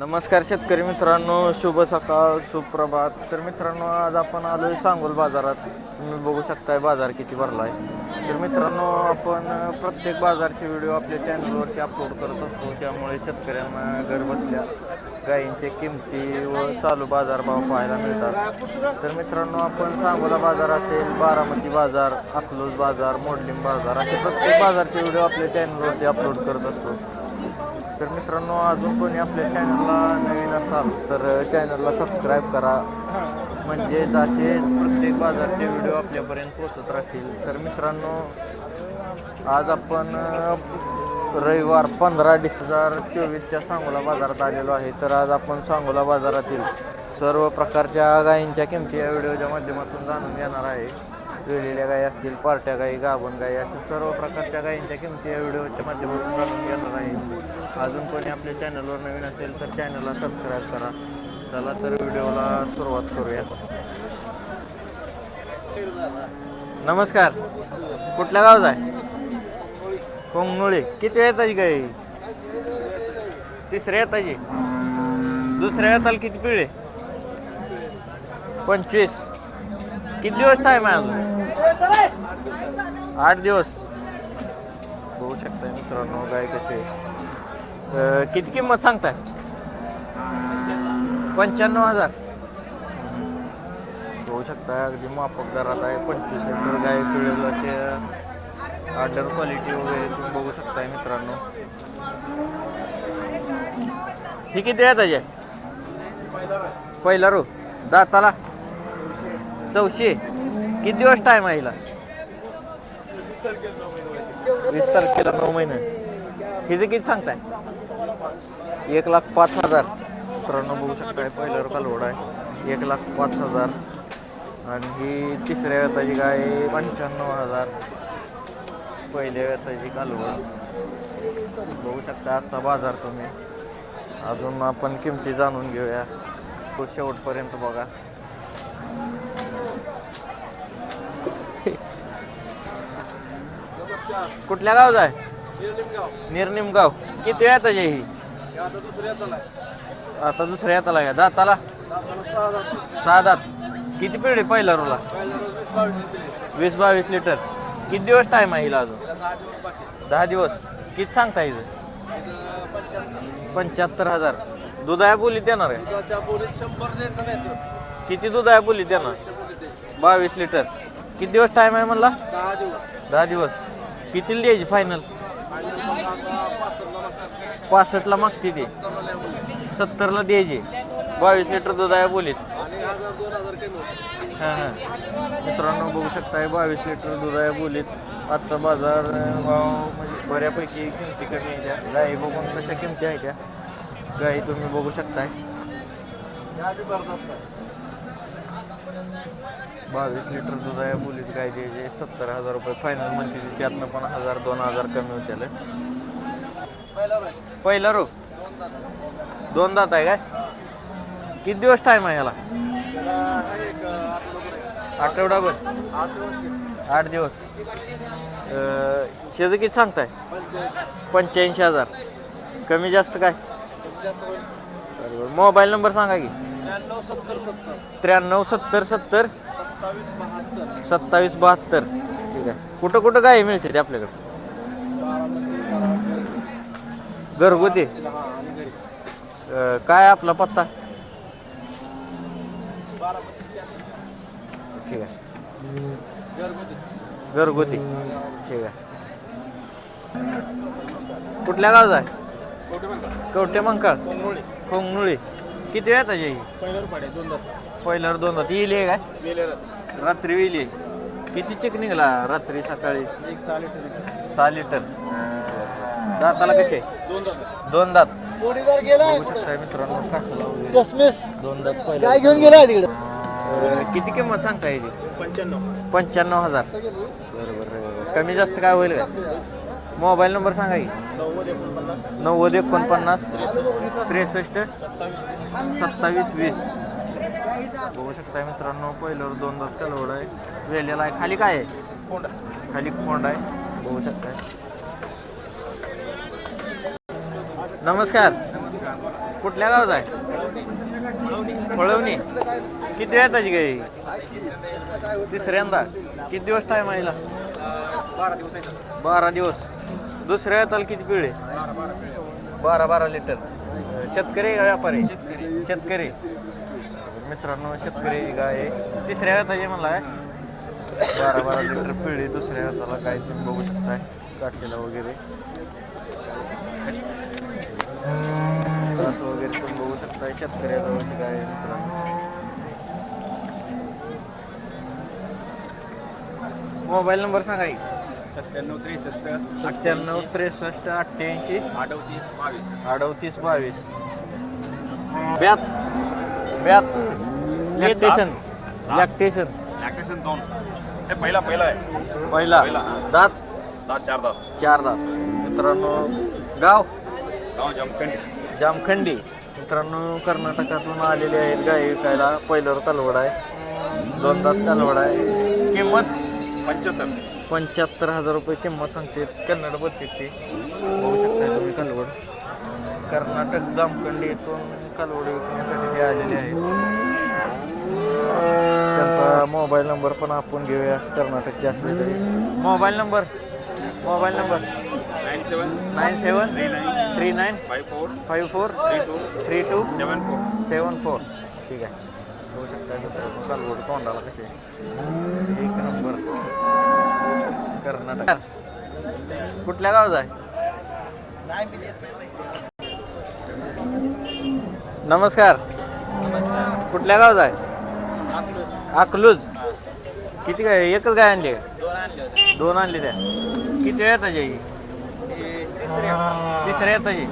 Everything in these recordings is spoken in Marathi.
नमस्कार शेतकरी मित्रांनो शुभ सकाळ सुप्रभात तर मित्रांनो आज आपण आलोय सांगोल बाजारात. तुम्ही बघू शकताय बाजार किती भरलाय. तर मित्रांनो आपण प्रत्येक बाजारचे व्हिडिओ आपल्या चॅनलवरती अपलोड करत असतो. त्यामुळे शेतकऱ्यांना घर बसल्या गायींच्या किमती व चालू बाजारभाव पाहायला मिळतात. तर मित्रांनो आपण सांगोला बाजार असेल बारामती बाजार अकलूज बाजार मोडलिंग बाजार असे प्रत्येक बाजारचे व्हिडिओ आपल्या चॅनलवरती अपलोड करत असतो. तर मित्रांनो अजून कोणी आपल्या चॅनलला नवीन असाल तर चॅनलला सबस्क्राईब करा. म्हणजेच असे प्रत्येक बाजारचे व्हिडिओ आपल्यापर्यंत पोचत राहतील. तर मित्रांनो आज आपण रविवार पंधरा डिसेंबर चोवीसच्या सांगोला बाजारात आलेलो आहे. तर आज आपण सांगोला बाजारातील सर्व प्रकारच्या गायींच्या किमती या व्हिडिओच्या माध्यमातून जाणून घेणार आहे. वेलेल्या गायी असतील पार्ट्या गायी गाभण गायी अशा सर्व प्रकारच्या गायींच्या किमती या व्हिडिओच्या माध्यमातून जाणून घेणार आहे. अजून कोणी आपल्या चॅनलवर नवीन असेल तर चॅनलला सबस्क्राईब करा. चला तर व्हिडिओला सुरुवात करूया. नमस्कार. कुठल्या गावचा आहे? कोंगनुळे किती येताची गाई तिसऱ्या येताची दुसऱ्या येताल किती पिळे? पंचवीस. किती दिवस टाईम आहे अजून? आठ दिवस. बघू शकताय मित्रांनो गाय कसे किती किंमत सांगताय? पंच्याण्णव हजार. बघू शकता अगदी माफक दरात आहे. पंचवीस लिटर गाय पिळेल असे ऑर्डर क्वालिटी वगैरे तुम्ही बघू शकताय मित्रांनो. ही किती आहे त्याचे पहिला रो. दाताला? चौशे. किती दिवस टाईम आहे हिला? वीस तारखेला नऊ महिने. हिचे किती सांगताय? एक लाख पाच हजार. मित्रांनो बघू शकताय पहिल्यावर कालवड आहे. एक लाख पाच हजार. आणि ही तिसऱ्या व्यताची गाय पंच्याण्णव हजार. पहिल्या व्यताची कालवड. बघू शकता आत्ता बाजार तुम्ही अजून आपण किमती जाणून घेऊया. तो शेवटपर्यंत बघा. कुठल्या गावचा आहे? निर्निमगाव. किती वेळा त्याची ही? आता दुसऱ्या येताला का? दाताला? सहा दात. किती पिढी पहिला रोला? वीस बावीस लिटर किती दिवस टाइम आहे हिला अजून? दहा दिवस किती सांगता हिचं पंच्याहत्तर. हजार. दुधाया बोलीत देणार आहे? किती दुधाया बोलीत देणार बावीस लिटर. किती दिवस टाइम आहे म्हणला? दहा दिवस. कितीला द्यायची फायनल पासष्टला मागते ते. सत्तरला द्यायची. बावीस लिटर दूध आहे बोलीत. हां हां. मित्रांनो बघू शकताय बावीस लिटर दूध आहे बोलीत. आजचा बाजार भाव म्हणजे बऱ्यापैकी किमती कमी आहे त्या गाई बघून कशा किमती आहे त्या गाई तुम्ही बघू शकताय. बावीस लिटर दूध आहे बोलीत गाय द्यायचे सत्तर हजार रुपये फायनल म्हणते. त्यातनं पण हजार दोन हजार कमी होत्याला पहिला रो. दोन दात आहे काय? किती दिवस टाइम आहे याला? आठवडाभर आठ दिवस. ह्याचं किती सांगताय? पंच्याऐंशी हजार. कमी जास्त काय? बरोबर. मोबाईल नंबर सांगा की. त्र्याण्णव सत्तर सत्तर. सत्तावीस बहात्तर. ठीक आहे. कुठं कुठं गाय मिळते ते आपल्याकडे? घरगुती? काय आपला पत्ता? ठीक आहे. घरगुती. ठीक आहे. कुठल्या गावचा आहे? कवटे मंकाळ. कोंगनुळी किती वेळ त्याची पहिल्यावर दोन दात येईल हे काय? रात्री येईल हे. किती चिक निघाला रात्री सकाळी? एक सहा लिटर. सहा लिटर. दाताला कसे? दोन दात. जोडीदार गेला बघू शकताय मित्रांनो कासाला वगैरे. चष्मेस. दोन दात काय घेऊन गेला तिकडे? अं, किती किंमत सांगता याची पंच्याण्णव. पंच्याण्णव हजार. बरोबर कमी जास्त काय होईल का मोबाईल नंबर सांगा की. नव्वद नव्वद एकोणपन्नास त्रेसष्ट सत्तावीस वीस. बघू शकताय मित्रांनो पहिल्यावर दोन दात कलवड आहे. वेलेला आहे. खाली काय आहे? कोंडा. खाली खोंड आहे. बघू शकताय. नमस्कार. कुठल्या गावात आहे? फळवणी. किती वेळ त्याची गाई? तिसऱ्यांदा. किती दिवस टाईम आहे? बारा दिवस. दुसऱ्या हाताला किती पिळे? बारा बारा लिटर. शेतकरी का व्यापारी? शेतकरी. मित्रांनो शेतकरी गाय तिसऱ्या व्यताची म्हणला आहे बारा बारा लिटर पिढी दुसऱ्या हाताला काय तुम्ही बघू शकताय काठीला वगैरे. असं वगैरे तुम्ही बघू शकताय. शेतकऱ्याजवळची गाय मित्रांनो? मोबाईल नंबर सांगा की. सत्त्याण्णव त्रेसष्ट सत्त्याण्णव त्रेसष्ट अठ्ठ्याऐंशी. अडतीस बावीस. अडतीस बावीस. ब्यात. ब्यात. लॅक्टेशन लॅक्टेशन लॅक्टेशन दोन. हे पहिला पहिला आहे. पहिला. पहिला. दात. दहा चार दहा चार दात. मित्रांनो गाव? गाव जमखंडी. जामखंडी. मित्रांनो कर्नाटकातून आलेले आहेत गाई विकायला. पहिल्यावर कालवड आहे. दोन दात कालवड आहे. किंमत? पंच्याहत्तर. पंच्याहत्तर हजार रुपये किंमत सांगते. कन्नड बोलते ते. बघू शकता तुम्ही कालवड. कर्नाटक जामखंडी इथून कालवड विकण्यासाठी ते आलेले आहेत. त्यांचा मोबाईल नंबर पण आपण घेऊया कर्नाटकचे असले तरी mobile number. Mobile number. Nine seven. Nine seven. Three nine. Three nine. Five four. Five four. Three two. Three two. Seven four. Seven four. ठीक आहे. बघू शकता मित्रांनो कालवड तोंडाला कसे एक नंबर. कर्नाटक. कुठल्या गावात आहे? नमस्कार. कुठल्या गावात आहे? अकलूज. किती काय एकच गाय आणली? दोन आणले त्या. किती वेळ आई? तिसऱ्या येताची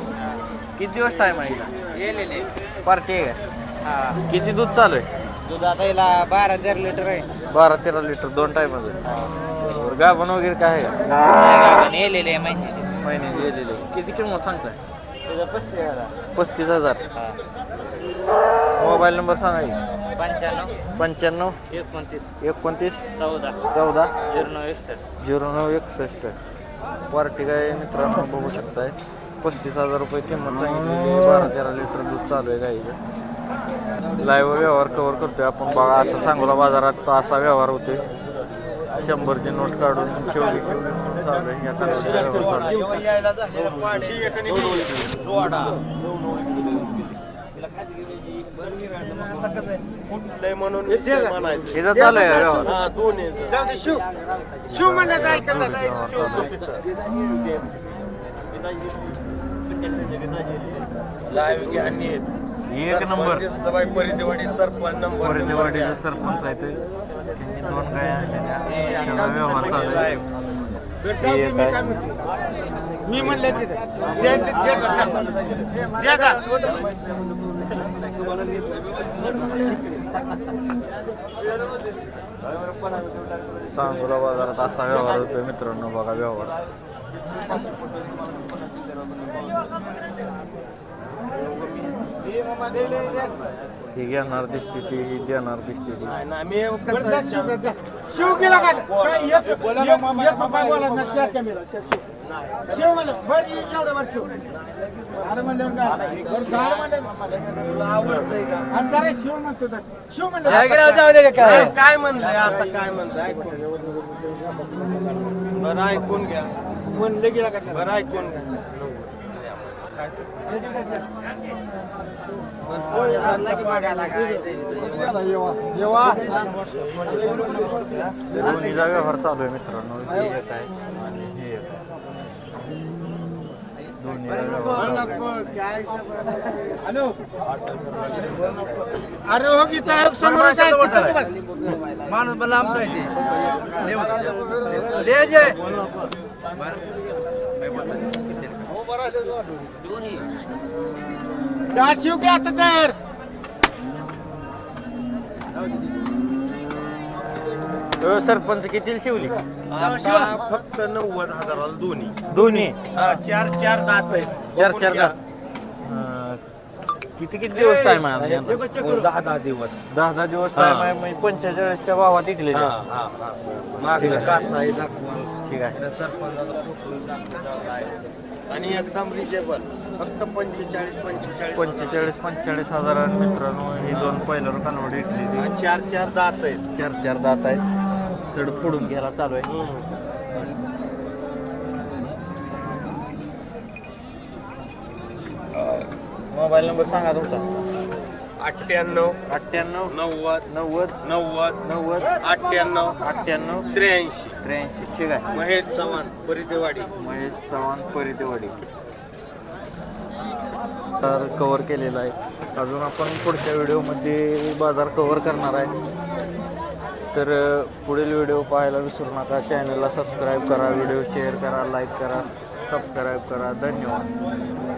किती दिवस टाईम आहे? येलेले पार्टी आहे का? हा. किती दूध चालू आहे? दूध आता याला बारा तेरा लिटर आहे. बारा तेरा लिटर दोन टाईम गाभण वगैरे काय आहे? का येलेले माहिती महिने गेलेले किती किंमत सांगताय? तुझं पस्तीस हजार. पस्तीस हजार. मोबाईल नंबर सांगा. पंच्याण्णव. पंच्याण्णव. एकोणतीस. एकोणतीस. चौदा. चौदा. झिरो नऊ एकसष्ट. झिरो नऊ एकसष्ट. पार्टी काय मित्रांनो बघू शकताय. पस्तीस हजार रुपये किंमत सांगितलेली बारा तेरा लिटर दूध चालू आहे गाईचं. लाईव्ह व्यवहार कव्हर करतोय. आपण बघा असं सांगोला बाजारात असा व्यवहार होतोय. शंभरची नोट काढून शेवटी आहे. आहे. आहे. शिव. एक नंबर. परिदेवाडी सरपंच नंबर परिदेवाडीचा सरपंच आहे ते. त्यांनी दोन गाय आणलेल्या त्याचा व्यवहार चालू आहे. एक आहे. मी म्हणले तिथे. द्यायचा सांगोला बाजारात असा व्यवहार होतोय मित्रांनो बघा व्यवहार. ही घेणार दिसते ती ही देणार दिसते ती. शिव गेला का काय एक- एक- एक रुपया बोला ना, चार कॅमेरा, शिव. शिव म्हणलं बरं ये एवढं वर शिव. म्हणलं काय बरं झालं म्हणलं. आणि जरा शिव म्हणतो तर. शिव म्हणलं काय? काय म्हणलंय आता काय म्हणलं ऐकून घ्या. बरं ऐकून घ्या. म्हणलं गेला का बरं ऐकून घ्या. दोन्हीचा व्यवहार चालू आहे मित्रांनो हे येत आहे आणि हे येत आहे अरे हो की तर समोर माणूस मला आमचा आहे ते ले जे त्या शिव घ्या आता तर अ, सरपंच किती शिवली? आता फक्त नव्वद हजाराला दोन्ही. दोन्ही? हा, चार चार दात आहेत. चार बघून चार घ्या. अ, किती किती दिवस टाइम आहे आता यांना? दहा दहा दिवस. दहा दहा दिवस टाइम आहे म्हणजे पंचेचाळीसच्या भावात इकले हा, हा, हा. मागलं कासा आहे दाखवा. ठीक फोटो आहे. आणि एकदम रिजेबल फक्त पंचेचाळीस पंचेचाळीस पंचेचाळीस पंचेचाळीस हजार मित्रांनो ही दोन पहिल्यावर ती. आणि चार चार दात आहेत. चार चार दात आहेत. सड फोडून घ्यायला चालू आहे. मोबाईल नंबर सांगा तुमचा. अठ्ठ्याण्णव अठ्ठ्याण्णव नव्वद नव्वद नव्वद नव्वद अठ्ठ्याण्णव अठ्ठ्याण्णव त्र्याऐंशी. त्र्याऐंशी. ठीक आहे. महेश चव्हाण परिदेवाडी महेश चव्हाण परितेवाडी तर कवर केलेला आहे. अजून आपण पुढच्या व्हिडिओमध्ये बाजार कवर करणार आहे. तर पुढील व्हिडिओ पाहायला विसरू नका. चॅनलला सबस्क्राईब करा व्हिडिओ शेअर करा लाईक करा सबस्क्राईब करा. धन्यवाद.